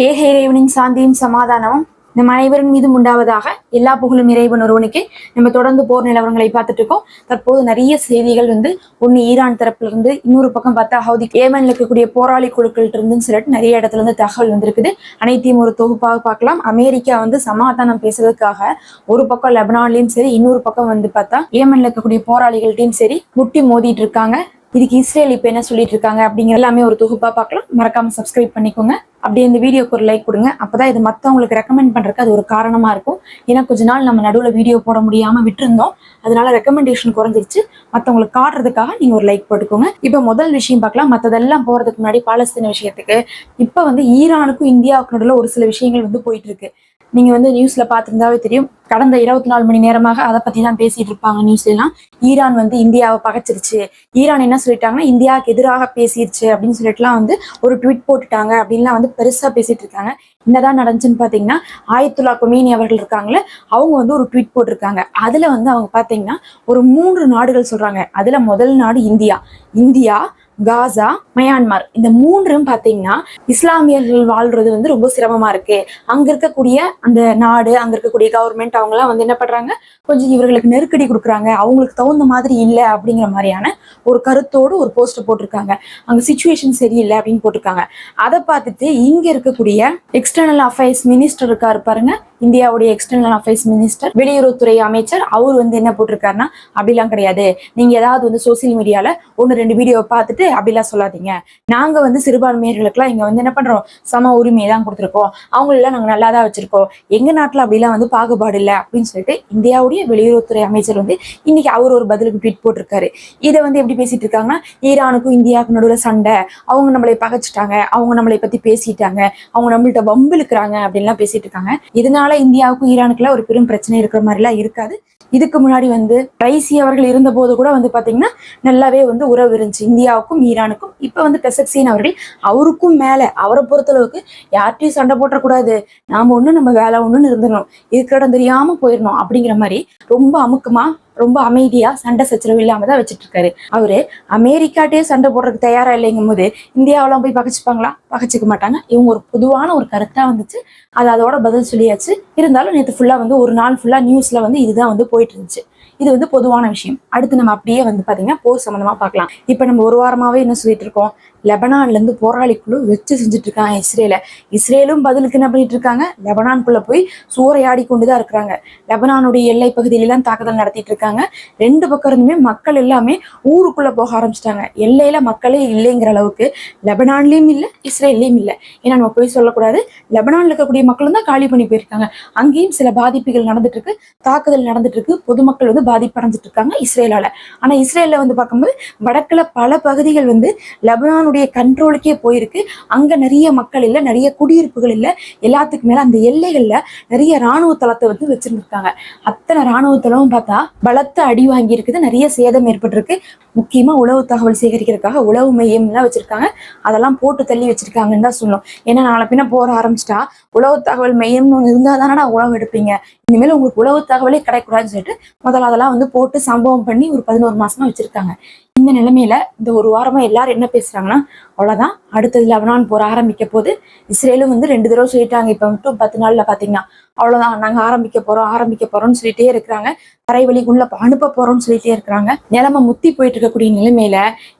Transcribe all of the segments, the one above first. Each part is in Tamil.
ஏக இறைவனின் சாந்தியும் சமாதானமும் நம் அனைவரின் மீதும் உண்டாவதாக எல்லா புகழும் இறைவன் ஒருவனுக்கு. நம்ம தொடர்ந்து போர் நிலவரங்களை பார்த்துட்டு இருக்கோம். தற்போது நிறைய செய்திகள் வந்து ஒன்று ஈரான் தரப்புல இருந்து இன்னொரு பக்கம் பார்த்தா ஹவுதி ஏமன்ல இருக்கக்கூடிய போராளி குழுக்கள் இருந்துன்னு சொல்லிட்டு நிறைய இடத்துல இருந்து தகவல் வந்திருக்குது. அனைத்தையும் ஒரு தொகுப்பாக பார்க்கலாம். அமெரிக்கா வந்து சமாதானம் பேசுறதுக்காக ஒரு பக்கம் லெபனான்லயும் சரி இன்னொரு பக்கம் வந்து பார்த்தா ஏமன்ல இருக்கக்கூடிய போராளிகள்ட்டையும் சரி முட்டி மோதிட்டு இருக்காங்க. இதுக்கு இஸ்ரேல் இப்போ என்ன சொல்லிட்டு இருக்காங்க அப்படிங்கிற எல்லாமே ஒரு தொகுப்பாக பார்க்கலாம். மறக்காம சப்ஸ்கிரைப் பண்ணிக்கோங்க. அப்படியே இந்த வீடியோக்கு ஒரு லைக் கொடுங்க. அப்பதான் இது மற்றவங்களுக்கு ரெக்கமெண்ட் பண்றதுக்கு அது ஒரு காரணமா இருக்கும். ஏன்னா கொஞ்ச நாள் நம்ம நடுவில் வீடியோ போட முடியாம விட்டுருந்தோம். அதனால ரெக்கமெண்டேஷன் குறைஞ்சிருச்சு. மற்றவங்களுக்கு காட்டுறதுக்காக நீங்க ஒரு லைக் போட்டுக்கோங்க. இப்போ முதல் விஷயம் பார்க்கலாம். மற்றதெல்லாம் போறதுக்கு முன்னாடி பாலஸ்தீன விஷயத்துக்கு. இப்போ வந்து ஈரானுக்கும் இந்தியாவுக்கு நடுவில் ஒரு சில விஷயங்கள் வந்து போயிட்டு இருக்கு. நீங்க வந்து நியூஸ்ல பார்த்துருந்தாவே தெரியும். கடந்த இருபத்தி நாலு மணி நேரமாக அதை பத்தி தான் பேசிட்டு இருப்பாங்க நியூஸ்ல எல்லாம் ஈரான் வந்து இந்தியாவை பகைச்சிருச்சு. ஈரான் என்ன சொல்லிட்டாங்கன்னா இந்தியாவுக்கு எதிராக பேசிருச்சு அப்படின்னு சொல்லிட்டுலாம் வந்து ஒரு ட்வீட் போட்டுட்டாங்க அப்படின்லாம் வந்து பெருசா பேசிட்டு இருக்காங்க. என்னதான் நடந்துச்சுன்னு பாத்தீங்கன்னா ஆயத்துல்லா கொமேனி அவர்கள் இருக்காங்களே அவங்க வந்து ஒரு ட்வீட் போட்டிருக்காங்க. அதுல வந்து அவங்க பாத்தீங்கன்னா ஒரு மூன்று நாடுகள் சொல்றாங்க. அதுல முதல் நாடு இந்தியா. இந்தியா காசா மயான்மார். இந்த மூன்றும் பார்த்தீங்கன்னா இஸ்லாமியர்கள் வாழ்றது வந்து ரொம்ப சிரமமா இருக்கு. அங்க இருக்கக்கூடிய அந்த நாடு அங்க இருக்கக்கூடிய கவர்மெண்ட் அவங்க எல்லாம் வந்து என்ன பண்றாங்க? கொஞ்சம் இவர்களுக்கு நெருக்கடி கொடுக்குறாங்க. அவங்களுக்கு தகுந்த மாதிரி இல்லை அப்படிங்கிற மாதிரியான ஒரு கருத்தோடு ஒரு போஸ்ட் போட்டிருக்காங்க. அங்க சுச்சுவேஷன் சரியில்லை அப்படின்னு போட்டிருக்காங்க. அதை பார்த்துட்டு இங்க இருக்கக்கூடிய எக்ஸ்டர்னல் அஃபேர்ஸ் மினிஸ்டர் இருக்காரு பாருங்க. இந்தியாவுடைய எக்ஸ்டர்னல் அஃபேர்ஸ் மினிஸ்டர் வெளியுறவுத்துறை அமைச்சர் அவர் வந்து என்ன போட்டிருக்காருன்னா அப்படிலாம் கிடையாது. நீங்க ஏதாவது வந்து சோசியல் மீடியால ஒன்று ரெண்டு வீடியோ பார்த்துட்டு அப்படிலாம் சொல்லாதீங்க. நாங்க வந்து சிறுபான்மையர்களுக்குலாம் இங்க வந்து என்ன பண்றோம்? சம உரிமையை தான் கொடுத்துருக்கோம். அவங்களெல்லாம் நாங்க நல்லா தான் வச்சிருக்கோம். எங்க நாட்டுல அப்படிலாம் வந்து பாகுபாடு இல்லை. அப்படின்னு சொல்லிட்டு இந்தியாவுடைய வெளியுறவுத்துறை அமைச்சர் வந்து இன்னைக்கு அவர் ஒரு பதிலுக்கு ட்வீட் போட்டிருக்காரு. இதை வந்து எப்படி பேசிட்டு இருக்காங்கன்னா ஈரானுக்கும் இந்தியாவுக்கும் நடுவில் சண்டை. அவங்க நம்மளை பகைச்சிட்டாங்க. அவங்க நம்மளை பத்தி பேசிட்டாங்க. அவங்க நம்மள்ட்ட வம்பிழுக்கிறாங்க அப்படின்லாம் பேசிட்டு இருக்காங்க. இதனால இந்தியாவுக்கும் ஈரானுக்குள்ள ஒரு பெரும் பிரச்சனை இருக்கிற மாதிரிலாம் இருக்காது. இதுக்கு முன்னாடி வந்து ரைசி அவர்கள் இருந்த போது கூட வந்து பாத்தீங்கன்னா நல்லாவே வந்து உறவு இருந்துச்சு. இந்தியாவுக்கும் ஈரானுக்கும். இப்ப வந்து பெசக்சீன் அவர்கள் அவருக்கும் மேல அவரை பொறுத்தளவுக்கு யார்கிட்டயும் சண்டை போட்டக்கூடாது. நாம ஒண்ணு நம்ம வேலை ஒண்ணுன்னு இருந்துடணும். இருக்கிற இடம் தெரியாம போயிடணும் அப்படிங்கிற மாதிரி ரொம்ப அமுக்கமா ரொம்ப அமைதியா சண்டை சச்சரவு இல்லாம தான் வச்சுட்டு இருக்காரு அவரு அமெரிக்காட்டே சண்டை போடுறதுக்கு தயாரா இல்லைங்கும் போது இந்தியாவெல்லாம் போய் பகைச்சுப்பாங்களா? பகச்சிக்க மாட்டாங்க. இவங்க ஒரு பொதுவான ஒரு கருத்தா வந்துச்சு. அது அதோட பதில் சொல்லியாச்சு. இருந்தாலும் நேற்று ஃபுல்லா வந்து ஒரு நாள் ஃபுல்லா நியூஸ்ல வந்து இதுதான் வந்து போயிட்டு இருந்துச்சு இது வந்து பொதுவான விஷயம். அடுத்து நம்ம அப்படியே வந்து பாத்தீங்கன்னா போர் சம்பந்தமா பார்க்கலாம் இப்ப நம்ம ஒரு வாரமாவே என்ன சொல்லிட்டு இருக்கோம் லெபனான்ல இருந்து போராளி குழு வச்சு செஞ்சுட்டு இருக்காங்க இஸ்ரேல. இஸ்ரேலும் பதிலுக்கு என்ன பண்ணிட்டு இருக்காங்க லெபனான்குள்ள போய் சூறையாடி கொண்டுதான் இருக்கிறாங்க. லெபனானுடைய எல்லை பகுதியிலலாம் தாக்குதல் நடத்திட்டு இருக்காங்க ரெண்டு பக்கம் இருந்துமே மக்கள் எல்லாமே ஊருக்குள்ள போக ஆரம்பிச்சிட்டாங்க. எல்லையில மக்களே இல்லைங்கிற அளவுக்கு லெபனான்லயும் இல்லை இஸ்ரேல்லையும் இல்லை. ஏன்னா நம்ம போய் சொல்லக்கூடாது. லெபனான்ல இருக்கக்கூடிய மக்களும் தான் காலி பண்ணி போயிருக்காங்க. அங்கேயும் சில பாதிப்புகள் நடந்துட்டு இருக்கு தாக்குதல் நடந்துட்டு இருக்கு பொதுமக்கள் வந்து பாதிப்படைஞ்சிட்டு இருக்காங்க இஸ்ரேலால. ஆனா இஸ்ரேல்ல வந்து பார்க்கும்போது வடக்குல பல பகுதிகள் வந்து லெபனானுடைய கண்ட்ரோலுக்கே போயிருக்கு. அங்க நிறைய மக்கள் இல்லை நிறைய குடியிருப்புகள் இல்லை. எல்லாத்துக்கு மேல அந்த எல்லைகள்ல நிறைய ராணுவ தளத்தை வந்து வச்சிருந்திருக்காங்க. அத்தனை ராணுவ தளமும் பார்த்தா பலத்த அடி வாங்கி இருக்குது நிறைய சேதம் ஏற்பட்டிருக்கு. முக்கியமா உளவு தகவல் சேகரிக்கிறதுக்காக உளவு மையம்லாம் வச்சிருக்காங்க. அதெல்லாம் போட்டு தள்ளி வச்சிருக்காங்கன்னு தான் சொல்லணும். ஏன்னா நாளை பின்ன போற ஆரம்பிச்சிட்டா உளவு தகவல் மையம்னு ஒன்று இருந்தால் தானடா உளவு எடுப்பீங்க. இனிமேல் உங்களுக்கு உளவு தகவலே கிடைக்கூடாதுன்னு சொல்லிட்டு முதல்ல அதெல்லாம் வந்து போட்டு சம்பவம் பண்ணி ஒரு பதினோரு மாசமா வச்சிருக்காங்க. இந்த நிலைமையில இந்த ஒரு வாரமா எல்லாரும் என்ன பேசுறாங்கன்னா அவ்வளவுதான். அடுத்தது லெபனான் போற ஆரம்பிக்க போது இஸ்ரேலும் வந்து ரெண்டு தடவை சொல்லிட்டாங்க. இப்ப மட்டும் பத்து நாள்ல பாத்தீங்கன்னா அவ்வளவுதான். நாங்க ஆரம்பிக்க போறோம் ஆரம்பிக்க போறோம்னு சொல்லிட்டே இருக்கிறாங்க. தரை வழிக்குள்ள அனுப்ப போறோம்னு சொல்லிட்டே இருக்கிறாங்க. நிலைமை முத்தி போயிட்டு இருக்கக்கூடிய நிலைமையில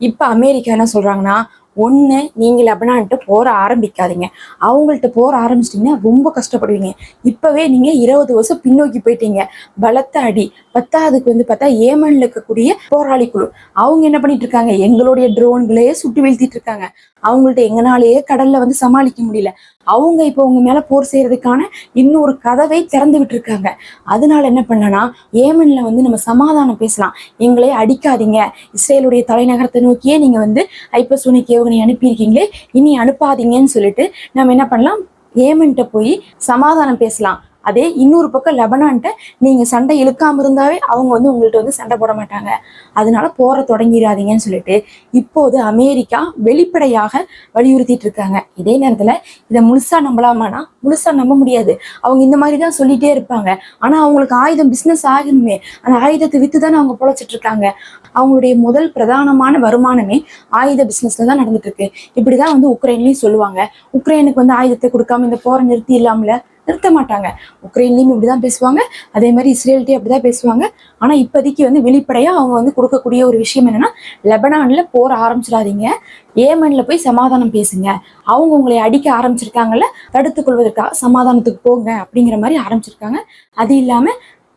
இப்ப அமெரிக்கா என்ன சொல்றாங்கன்னா ஒன்று நீங்கள் லெபனான்ட்டு போற ஆரம்பிக்காதீங்க. அவங்கள்ட்ட போற ஆரம்பிச்சிட்டிங்கன்னா ரொம்ப கஷ்டப்படுவீங்க. இப்போவே நீங்கள் இருபது வருஷம் பின்னோக்கி போயிட்டீங்க. பலத்த அடி. பத்தாவதுக்கு வந்து பார்த்தா ஏமன்ல இருக்கக்கூடிய போராளி குழு. அவங்க என்ன பண்ணிட்டு இருக்காங்க எங்களுடைய ட்ரோன்களையே சுட்டு வீழ்த்திட்டு இருக்காங்க அவங்கள்ட்ட எங்கனாலேயே கடல்ல வந்து சமாளிக்க முடியல. அவங்க இப்போ உங்க மேல போர் செய்யறதுக்கான இன்னொரு கதவை திறந்து விட்டுருக்காங்க. அதனால என்ன பண்ணனா ஏமன்ல வந்து நம்ம சமாதானம் பேசலாம். எங்களே அடிக்காதீங்க. இஸ்ரேலுடைய தலைநகரத்தை நோக்கியே நீங்க வந்து ஐப்பசூனிக் ஏவுகணை அனுப்பியிருக்கீங்களே. இனி அனுப்பாதீங்கன்னு சொல்லிட்டு நம்ம என்ன பண்ணலாம்? ஏமன்ட்ட போய் சமாதானம் பேசலாம். அதே இன்னொரு பக்கம் லெபனான்ட்ட நீங்க சண்டை இழுக்காம இருந்தாவே அவங்க வந்து உங்கள்கிட்ட வந்து சண்டை போட மாட்டாங்க. அதனால போற தொடங்கிடாதீங்கன்னு சொல்லிட்டு இப்போது அமெரிக்கா வெளிப்படையாக வலியுறுத்திட்டு இருக்காங்க இதே நேரத்துல இதை முழுசா நம்பலாமானா முழுசா நம்ப முடியாது. அவங்க இந்த மாதிரி தான் சொல்லிட்டே இருப்பாங்க. ஆனா அவங்களுக்கு ஆயுதம் பிசினஸ் ஆகணுமே. அந்த ஆயுதத்தை வித்து தானே அவங்க பொழைச்சிட்டு இருக்காங்க அவங்களுடைய முதல் பிரதானமான வருமானமே ஆயுத பிசினஸ்ல தான் நடந்துட்டு இருக்கு இப்படிதான் வந்து உக்ரைன்லயும் சொல்லுவாங்க. உக்ரைனுக்கு வந்து ஆயுதத்தை கொடுக்காம இந்த போரை நிறுத்தி இல்லாமல நிறுத்த மாட்டாங்க. உக்ரைன்லயும் இப்படிதான் பேசுவாங்க. அதே மாதிரி இஸ்ரேல்ட்டையும் அப்படிதான் பேசுவாங்க. ஆனா இப்போதைக்கு வந்து வெளிப்படையாக அவங்க வந்து கொடுக்கக்கூடிய ஒரு விஷயம் என்னன்னா லெபனான்ல போர் ஆரம்பிச்சிடாதீங்க. ஏமன்ல போய் சமாதானம் பேசுங்க. அவங்க உங்களை அடிக்க ஆரம்பிச்சிருக்காங்கல்ல தடுத்துக் கொள்வதற்காக சமாதானத்துக்கு போங்க அப்படிங்கிற மாதிரி ஆரம்பிச்சிருக்காங்க. அது இல்லாம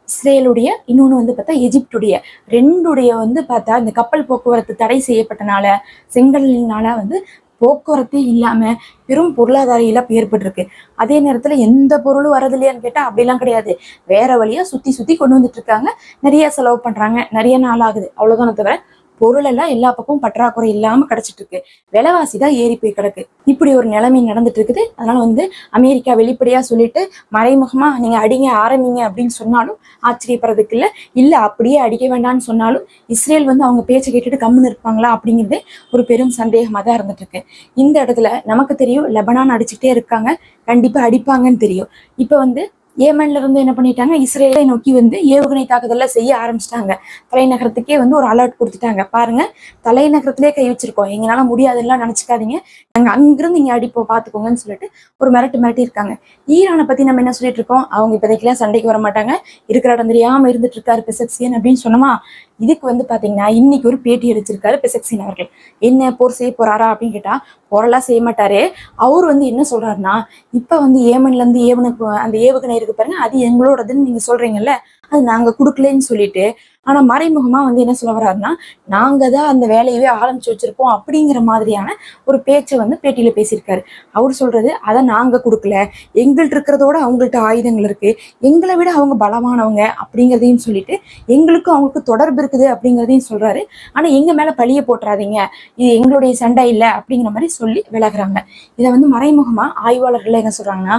இஸ்ரேலுடைய இன்னொன்று வந்து பார்த்தா எஜிப்டுடைய ரெண்டுடைய வந்து பார்த்தா இந்த கப்பல் போக்குவரத்து தடை செய்யப்பட்டனால செங்கல்னால வந்து போக்குவரத்தே இல்லாம பெரும் பொருளாதார இழப்பு ஏற்பட்டிருக்கு. அதே நேரத்துல எந்த பொருளும் வரது இல்லையான்னு கேட்டா அப்படிலாம் கிடையாது. வேற வழியா சுத்தி சுத்தி கொண்டு வந்துட்டு இருக்காங்க. நிறைய செலவு பண்றாங்க. நிறைய நாள் ஆகுது. அவ்வளவுதானே தவிர பொருளெல்லாம் எல்லா பக்கமும் பற்றாக்குறை இல்லாம கிடைச்சிட்டு இருக்கு விலைவாசி தான் ஏறி போய் கிடக்கு. இப்படி ஒரு நிலைமை நடந்துட்டு இருக்குது அதனால வந்து அமெரிக்கா வெளிப்படையா சொல்லிட்டு மறைமுகமா நீங்க அடிங்க ஆரம்பிங்க அப்படின்னு சொன்னாலும் ஆச்சரியப்படுறதுக்கு இல்ல. இல்ல அப்படியே அடிக்க வேண்டாம்னு சொன்னாலும் இஸ்ரேல் வந்து அவங்க பேச்சை கேட்டுட்டு கம்முன்னு இருப்பாங்களா அப்படிங்கிறது ஒரு பெரும் சந்தேகமா தான் இருந்துட்டு இருக்கு இந்த இடத்துல நமக்கு தெரியும் லெபனான் அடிச்சுட்டே இருக்காங்க. கண்டிப்பா அடிப்பாங்கன்னு தெரியும். இப்ப வந்து ஏமன்ல இருந்து என்ன பண்ணிட்டாங்க இஸ்ரேலை நோக்கி வந்து ஏவுகணை தாக்குதல்ல செய்ய ஆரம்பிச்சிட்டாங்க. தலைநகரத்துக்கே வந்து ஒரு அலர்ட் கொடுத்துட்டாங்க. பாருங்க தலைநகரத்திலே கை வச்சிருக்கோம். எங்களால முடியாதுலாம் நினைச்சுக்காதீங்க. நாங்க அங்கிருந்து இங்க அடிப்போ பாத்துக்கோங்கன்னு சொல்லிட்டு ஒரு மிரட்டு மிரட்டி இருக்காங்க ஈரானை பத்தி நம்ம என்ன சொல்லிட்டு இருக்கோம்? அவங்க இப்போதைக்கெல்லாம் சண்டைக்கு வர மாட்டாங்க. இருக்கிற இடம் தெரியாம இருந்துட்டு இருக்காரு பெசக்சியன் அப்படின்னு சொன்னோமா? இதுக்கு வந்து பாத்தீங்கன்னா இன்னைக்கு ஒரு பேட்டி அடிச்சிருக்காரு பெசக்சின் அவர்கள். என்ன போர் செய்ய போறாரா அப்படின்னு கேட்டா போரெல்லாம் செய்ய மாட்டாரு. அவர் வந்து என்ன சொல்றாருன்னா இப்ப வந்து ஏமன்ல இருந்து ஏவனுக்கு அந்த ஏவுகணை இருக்கு பாருங்க அது எங்களோடதுன்னு நீங்க சொல்றீங்கல்ல அது நாங்க கொடுக்கலன்னு சொல்லிட்டு ஆனா மறைமுகமா வந்து என்ன சொல்ல வர்றாருன்னா நாங்க தான் அந்த வேலையவே ஆரம்பிச்சு வச்சிருப்போம் அப்படிங்கிற மாதிரியான ஒரு பேச்சை வந்து பேட்டியில பேசியிருக்காரு. அவர் சொல்றது அதை நாங்க கொடுக்கல. எங்கள்கிட்ட இருக்கிறதோட அவங்கள்ட்ட ஆயுதங்கள் இருக்கு. எங்களை விட அவங்க பலமானவங்க அப்படிங்கிறதையும் சொல்லிட்டு எங்களுக்கும் அவங்களுக்கு தொடர்பு இருக்குது அப்படிங்கிறதையும் சொல்றாரு. ஆனா எங்க மேல பழிய போட்டுறாதீங்க. இது எங்களுடைய சண்டை இல்லை அப்படிங்கிற மாதிரி சொல்லி விலகுறாங்க. இதை வந்து மறைமுகமா ஆய்வாளர்கள் என்ன சொல்றாங்கன்னா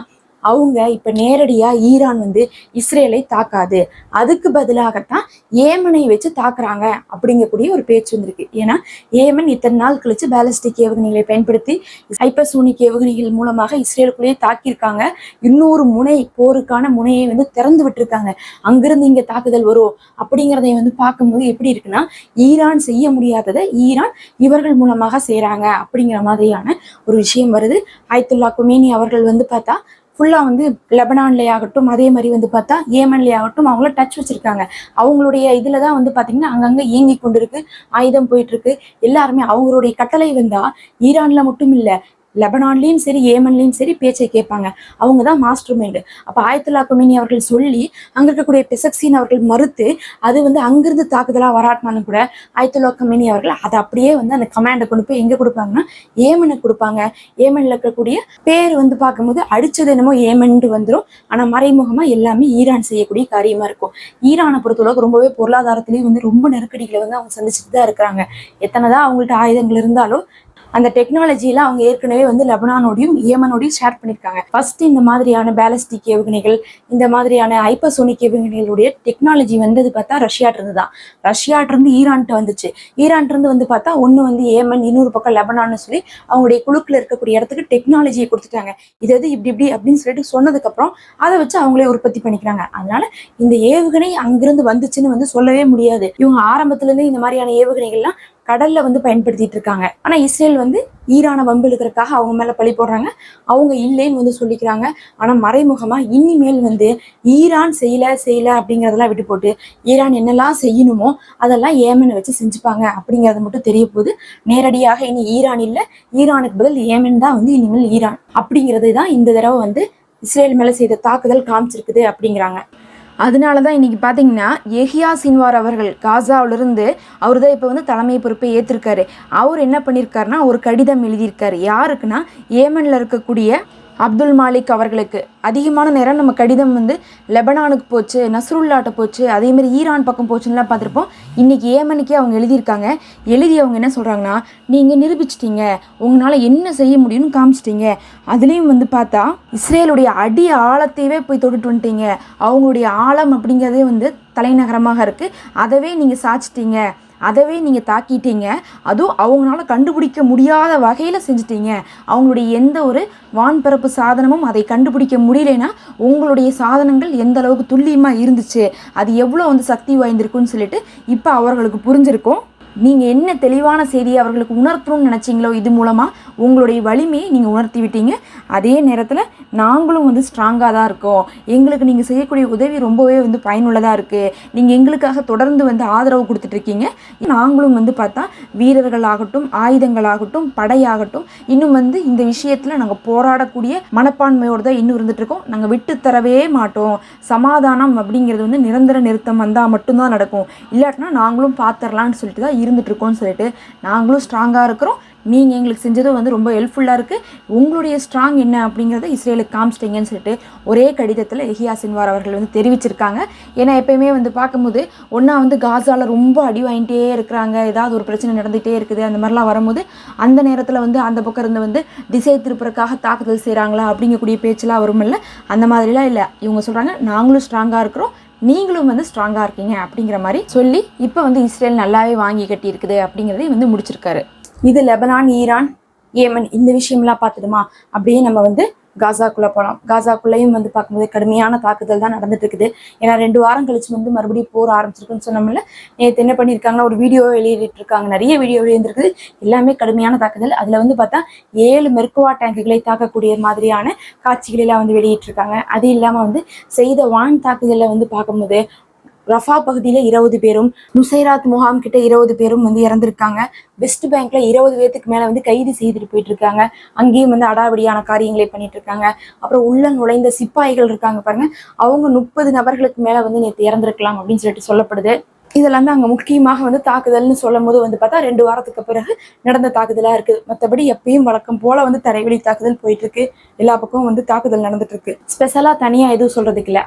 அவங்க இப்ப நேரடியா ஈரான் வந்து இஸ்ரேலை தாக்காது. அதுக்கு பதிலாகத்தான் ஏமனை வச்சு தாக்குறாங்க அப்படிங்கக்கூடிய ஒரு பேச்சு வந்திருக்கு. ஏன்னா ஏமன் இத்தனை நாள் கழிச்சு பேலஸ்டிக் ஏவுகணைகளை பயன்படுத்தி ஹைப்பர்சோனிக் ஏவுகணைகள் மூலமாக இஸ்ரேலுக்குள்ளேயே தாக்கியிருக்காங்க. இன்னொரு முனை போருக்கான முனையை வந்து திறந்து விட்டுருக்காங்க. அங்கிருந்து இங்க தாக்குதல் வரும் அப்படிங்கிறதை வந்து பார்க்கும்போது எப்படி இருக்குன்னா ஈரான் செய்ய முடியாததை ஈரான் இவர்கள் மூலமாக செய்கிறாங்க அப்படிங்கிற மாதிரியான ஒரு விஷயம் வருது. ஆயத்துல்லா குமேனி அவர்கள் வந்து பார்த்தா ஃபுல்லாக வந்து லெபனான்லேயே ஆகட்டும் அதே மாதிரி வந்து பார்த்தா ஏமன்லேயே ஆகட்டும் அவங்கள டச் வச்சிருக்காங்க. அவங்களுடைய இதில் தான் வந்து பார்த்திங்கன்னா அங்கங்கே இயங்கி கொண்டு இருக்கு ஆயுதம் போயிட்டு இருக்கு. எல்லாருமே அவங்களுடைய கட்டளை வந்தா ஈரான்ல மட்டும் இல்லை லெபனான்லேயும் சரி ஏமன்லேயும் சரி பேச்சை கேட்பாங்க. அவங்க தான் மாஸ்டர் மைண்டு அப்போ ஆயத்துல்லா கொமினி அவர்கள் சொல்லி அங்க இருக்கக்கூடிய பெசக்சின் அவர்கள் மறுத்து அது வந்து அங்கிருந்து தாக்குதலா வராட்டினாலும் கூட ஆயத்துல்லா கொமினி அவர்கள் அதை அப்படியே வந்து அந்த கமாண்டை கொண்டு போய் எங்க கொடுப்பாங்கன்னா ஏமனுக்கு கொடுப்பாங்க. ஏமன்ல இருக்கக்கூடிய பேர் வந்து பார்க்கும்போது அடித்தது என்னமோ ஏமன்ட்டு வந்துடும் ஆனால் மறைமுகமா எல்லாமே ஈரான் செய்யக்கூடிய காரியமா இருக்கும். ஈரானை பொறுத்தளவுக்கு ரொம்பவே பொருளாதாரத்திலேயும் வந்து ரொம்ப நெருக்கடிகளை வந்து அவங்க சந்திச்சுட்டு தான் இருக்கிறாங்க. எத்தனை தான் அவங்கள்ட்ட ஆயுதங்கள் இருந்தாலும் அந்த டெக்னாலஜியில அவங்க ஏற்கனவே வந்து லெபனானோடையும் ஏமனோடையும் ஷேர் பண்ணியிருக்காங்க ஃபர்ஸ்ட் இந்த மாதிரியான பேலஸ்டிக் ஏவுகணைகள் இந்த மாதிரியான ஹைப்பர்சோனிக் ஏவுகணைகளுடைய டெக்னாலஜி வந்தது பார்த்தா ரஷ்யாட்டிருந்து தான் ரஷ்யாட்டிருந்து ஈரான்ட்டு வந்துச்சு. ஈரான்ட்டிருந்து வந்து பார்த்தா ஒன்று வந்து ஏமன் இன்னொரு பக்கம் லெபனான்னு சொல்லி அவங்களுடைய குழுக்கில் இருக்கக்கூடிய இடத்துக்கு டெக்னாலஜியை கொடுத்துட்டாங்க. இது எது இப்படி இப்படி அப்படின்னு சொல்லிட்டு சொன்னதுக்கப்புறம் அதை வச்சு அவங்களே உற்பத்தி பண்ணிக்கிறாங்க. அதனால இந்த ஏவுகணை அங்கிருந்து வந்துச்சுன்னு வந்து சொல்லவே முடியாது. இவங்க ஆரம்பத்துலேருந்து இந்த மாதிரியான ஏவுகணைகள்லாம் கடல்ல வந்து பயன்படுத்திட்டு இருக்காங்க. ஆனா இஸ்ரேல் வந்து ஈரானை வம்பு இழுக்கிறதுக்காக அவங்க மேல பழி போடுறாங்க. அவங்க இல்லைன்னு வந்து சொல்லிக்கிறாங்க. ஆனா மறைமுகமா இனிமேல் வந்து ஈரான் செய்யல செய்யல அப்படிங்கறதெல்லாம் விட்டு போட்டு ஈரான் என்னெல்லாம் செய்யணுமோ அதெல்லாம் ஏமனை வச்சு செஞ்சுப்பாங்க அப்படிங்கறத மட்டும் தெரிய போகுது. நேரடியாக இனி ஈரான் இல்ல. ஈரானுக்கு பதில் ஏமன் தான் வந்து இனிமேல் ஈரான். அப்படிங்கிறது தான் இந்த தடவை வந்து இஸ்ரேல் மேல செய்த தாக்குதல் காமிச்சிருக்குது அப்படிங்கிறாங்க. அதனால தான் இன்றைக்கி பார்த்தீங்கன்னா எஹியா சின்வார் அவர்கள் காசாவிலிருந்து அவர் தான் இப்போ வந்து தலைமை பொறுப்பை ஏற்றிருக்காரு அவர் என்ன பண்ணியிருக்காருன்னா ஒரு கடிதம் எழுதியிருக்காரு. யாருக்குன்னா ஏமனில் இருக்கக்கூடிய அப்துல் மாலிக் அவர்களுக்கு அதிகமான நேரம் நம்ம கடிதம் வந்து லெபனானுக்கு போச்சு நஸ்ருல்லாட்ட போச்சு அதேமாரி ஈரான் பக்கம் போச்சுன்னுலாம் பார்த்துருப்போம். இன்றைக்கி ஏமனுக்கே அவங்க எழுதியிருக்காங்க. எழுதி அவங்க என்ன சொல்கிறாங்கன்னா நீங்கள் நிரூபிச்சிட்டிங்க. உங்களால் என்ன செய்ய முடியும்னு காமிச்சிட்டிங்க. அதுலேயும் வந்து பார்த்தா இஸ்ரேலுடைய அடி ஆழத்தையவே போய் தொட்டுட்டு வந்துட்டீங்க. அவங்களுடைய ஆழம் அப்படிங்கிறதே வந்து தலைநகரமாக இருக்குது அதவே நீங்கள் சாச்சிட்டீங்க அதவே நீங்கள் தாக்கிட்டீங்க. அதுவும் அவங்களால கண்டுபிடிக்க முடியாத வகையில் செஞ்சிட்டீங்க. அவங்களுடைய எந்த ஒரு வான்பரப்பு சாதனமும் அதை கண்டுபிடிக்க முடியலைன்னா உங்களுடைய சாதனங்கள் எந்த அளவுக்கு துல்லியமாக இருந்துச்சு அது எவ்வளோ வந்து சக்தி வாய்ந்திருக்குன்னு சொல்லிட்டு இப்போ அவர்களுக்கு புரிஞ்சிருக்கும். நீங்கள் என்ன தெளிவான செய்தியை அவர்களுக்கு உணர்த்தணும்னு நினச்சிங்களோ இது மூலமாக உங்களுடைய வலிமையை நீங்கள் உணர்த்தி விட்டீங்க அதே நேரத்தில் நாங்களும் வந்து ஸ்ட்ராங்காக தான் இருக்கோம். எங்களுக்கு நீங்கள் செய்யக்கூடிய உதவி ரொம்பவே வந்து பயனுள்ளதாக இருக்குது நீங்கள் எங்களுக்காக தொடர்ந்து வந்து ஆதரவு கொடுத்துட்ருக்கீங்க நாங்களும் வந்து பார்த்தா வீரர்களாகட்டும் ஆயுதங்களாகட்டும் படையாகட்டும் இன்னும் வந்து இந்த விஷயத்தில் நாங்கள் போராடக்கூடிய மனப்பான்மையோடு தான் இன்னும் இருந்துகிட்டு இருக்கோம். நாங்கள் விட்டு தரவே மாட்டோம். சமாதானம் அப்படிங்கிறது வந்து நிரந்தர நிறுத்தம் வந்தால் மட்டும்தான் நடக்கும். இல்லாட்டினா நாங்களும் பார்த்துடலான்னு சொல்லிட்டு தான் இருந்துட்டு இருக்கோம்னு சொல்லிட்டு நாங்களும் ஸ்ட்ராங்காக இருக்கிறோம். நீங்கள் எங்களுக்கு செஞ்சதும் வந்து ரொம்ப ஹெல்ப்ஃபுல்லாக இருக்குது உங்களுடைய ஸ்ட்ராங் என்ன அப்படிங்கிறத இஸ்ரேலுக்கு காமிச்சிட்டிங்கன்னு சொல்லிட்டு ஒரே கடிதத்தில் எஹியா சின்வார் அவர்கள் வந்து தெரிவிச்சிருக்காங்க. ஏன்னா எப்பயுமே வந்து பார்க்கும்போது ஒன்றா வந்து காசாவில் ரொம்ப அடி வாங்கிட்டே இருக்கிறாங்க. ஏதாவது ஒரு பிரச்சனை நடந்துகிட்டே இருக்குது அந்த மாதிரிலாம் வரும்போது அந்த நேரத்தில் வந்து அந்த பக்கம் இருந்து வந்து திசை திருப்புறக்காக தாக்குதல் செய்கிறாங்களா அப்படிங்கக்கூடிய பேச்செலாம் வருமில்ல. அந்த மாதிரிலாம் இல்லை. இவங்க சொல்கிறாங்க நாங்களும் ஸ்ட்ராங்காக இருக்கிறோம். நீங்களும் வந்து ஸ்ட்ராங்காக இருக்கீங்க அப்படிங்கிற மாதிரி சொல்லி இப்போ வந்து இஸ்ரேல் நல்லாவே வாங்கி கட்டி இருக்குது வந்து முடிச்சிருக்காரு. இது லெபனான் ஈரான் ஏமன் இந்த விஷயம்லாம் பார்த்துடுமா? அப்படியே நம்ம வந்து காசாக்குள்ளே போகலாம் காசாக்குள்ளேயும் வந்து பார்க்கும்போது கடுமையான தாக்குதல் தான் நடந்துட்டு இருக்குது ஏன்னா ரெண்டு வாரம் கழிச்சு வந்து மறுபடியும் போர் ஆரம்பிச்சிருக்குன்னு சொன்னோம்ல நேற்று என்ன பண்ணியிருக்காங்கன்னா ஒரு வீடியோ வெளியிட்டு இருக்காங்க நிறைய வீடியோ வெளியிருந்திருக்குது. எல்லாமே கடுமையான தாக்குதல். அதில் வந்து பார்த்தா ஏழு மெர்குவா டேங்குகளை தாக்கக்கூடிய மாதிரியான காட்சிகளெல்லாம் வந்து வெளியிட்டிருக்காங்க. அது இல்லாமல் வந்து செய்த வான் தாக்குதலில் வந்து பார்க்கும்போது ரஃபா பகுதியில் இருபது பேரும் நுசைராத் முகாம் கிட்ட இருபது பேரும் வந்து இறந்திருக்காங்க. வெஸ்ட் பேங்க்ல இருபது பேர்த்துக்கு மேல வந்து கைது செய்துட்டு போயிட்டு இருக்காங்க அங்கேயும் வந்து அடாவடியான காரியங்களை பண்ணிட்டு இருக்காங்க அப்புறம் உள்ள நுழைந்த சிப்பாய்கள் இருக்காங்க பாருங்க. அவங்க முப்பது நபர்களுக்கு மேல வந்து நேற்று இறந்திருக்கலாம் அப்படின்னு சொல்லிட்டு சொல்லப்படுது. இதெல்லாம் தான் அங்கே முக்கியமாக வந்து தாக்குதல்னு சொல்லும் போது வந்து பார்த்தா ரெண்டு வாரத்துக்கு பிறகு நடந்த தாக்குதலாக இருக்குது மற்றபடி எப்பயும் வழக்கம் போல வந்து தரைவழி தாக்குதல் போயிட்டு இருக்கு எல்லா பக்கமும் வந்து தாக்குதல் நடந்துட்டு இருக்கு ஸ்பெஷலாக தனியாக எதுவும் சொல்றதுக்கு இல்லை.